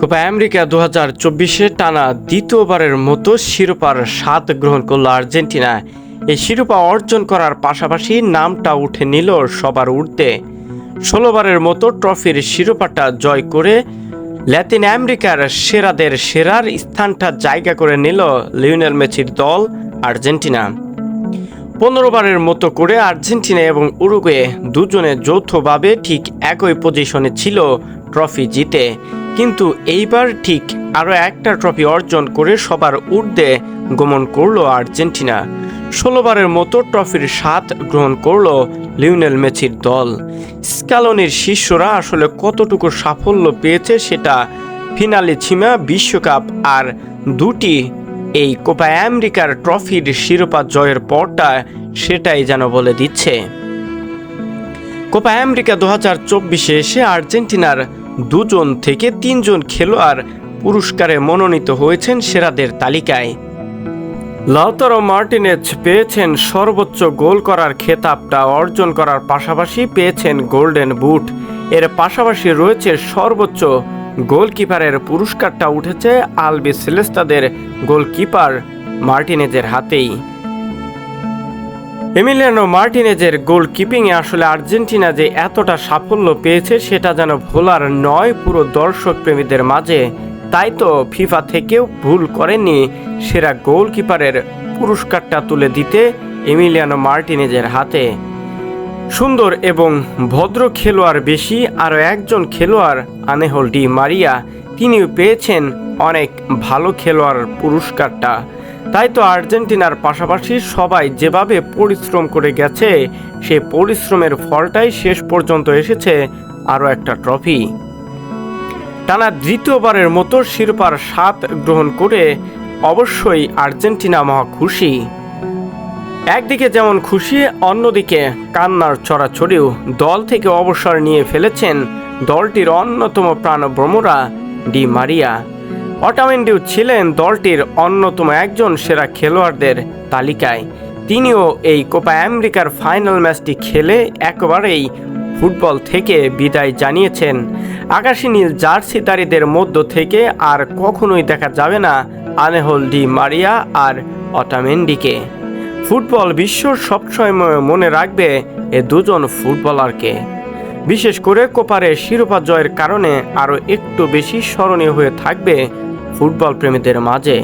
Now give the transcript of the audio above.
Copa America দু হাজার চব্বিশে টানা দ্বিতীয়বারের মতো শিরোপার স্বাদ গ্রহণ করল আর্জেন্টিনা। এই শিরোপা অর্জন করার পাশাপাশি নামটা উঠে নিল সবার ঊর্ধ্বে। ষোলোবারের মতো ট্রফির শিরোপাটা জয় করে ল্যাতিন আমেরিকার সেরাদের সেরার স্থানটা জায়গা করে নিল লিওনেল মেসির দল আর্জেন্টিনা। পনেরোবারের মতো করে আর্জেন্টিনা এবং উরুগুয়ে দুজনে যৌথভাবে ঠিক একই পজিশনে ছিল ট্রফি জিতে। কিন্তু এইবার ঠিক আরও একটা ট্রফি অর্জন করে সবার ঊর্ধ্বে গমন করল আর্জেন্টিনা। ষোলোবারের মতো ট্রফির স্বাদ গ্রহণ করল লিওনেল মেসির দল। স্কালনির শিষ্যরা আসলে কতটুকু সাফল্য পেয়েছে সেটা ফিনালে ছিমা বিশ্বকাপ আর দুটি এই কোপা আমেরিকার ট্রফির শিরোপা জয়ের পরটা সেটাই যেন বলে দিচ্ছে। কোপা আমেরিকা দু হাজার চব্বিশে এসে আর্জেন্টিনার দুজন থেকে তিনজন খেলোয়াড় পুরস্কারে মনোনীত হয়েছেন সেরাদের তালিকায়। লাউতারো মার্টিনেজ পেয়েছেন সর্বোচ্চ গোল করার খেতাবটা অর্জন করার পাশাপাশি পেয়েছেন গোল্ডেন বুট। এর পাশাপাশি রয়েছে সর্বোচ্চ গোলকিপারের পুরস্কারটা উঠেছে আলবি সেলেস্তাদের গোলকিপার মার্টিনেজের হাতেই। এমিলিয়ানো মার্টিনেজের গোলকিপিংয়ে আসলে আর্জেন্টিনা যে এতটা সাফল্য পেয়েছে, সেটা যেন ভোলার নয়, পুরো দর্শক প্রেমীদের মাঝে। তাই তো ফিফা থেকেও ভুল করেননি সেরা গোলকিপারের পুরস্কারটা তুলে দিতে এমিলিয়ানো মার্টিনেজের হাতে। সুন্দর এবং ভদ্র খেলোয়াড় বেশি, আরও একজন খেলোয়াড়, আনেহল ডি মারিয়া, তিনিও পেয়েছেন অনেক ভালো খেলোয়াড় পুরস্কারটা। তাই তো আর্জেন্টিনার পাশাপাশি সবাই যেভাবে পরিশ্রম করে গেছে, সে পরিশ্রমের ফলটাই শেষ পর্যন্ত এসেছে আরও একটা ট্রফি। টানা দ্বিতীয়বারের মতো শিরোপার স্বাদ গ্রহণ করে অবশ্যই আর্জেন্টিনা মহা খুশি। একদিকে যেমন খুশি, অন্যদিকে কান্নার ছড়াছড়িও দল থেকে অবসর নিয়ে ফেলেছেন দলটির অন্যতম প্রাণভ্রমরা ডি মারিয়া। অটামেন্ডিও ছিলেন দলটির অন্যতম একজন সেরা খেলোয়াড়দের তালিকায়। তিনিও এই কোপা আমেরিকার ফাইনাল ম্যাচটি খেলে একবারেই ফুটবল থেকে বিদায় জানিয়েছেন। আকাশী নীল জার্সিদারিদের মধ্য থেকে আর কখনোই দেখা যাবে না আনেহল ডি মারিয়া আর অটামেন্ডিকে। ফুটবল বিশ্ব সবসময় মনে রাখবে এ দুজন ফুটবলারকে। বিশেষ করে কোপারে শিরোপা জয়ের কারণে আরও একটু বেশি স্মরণীয় হয়ে থাকবে ফুটবল প্রেমীদের মাঝে।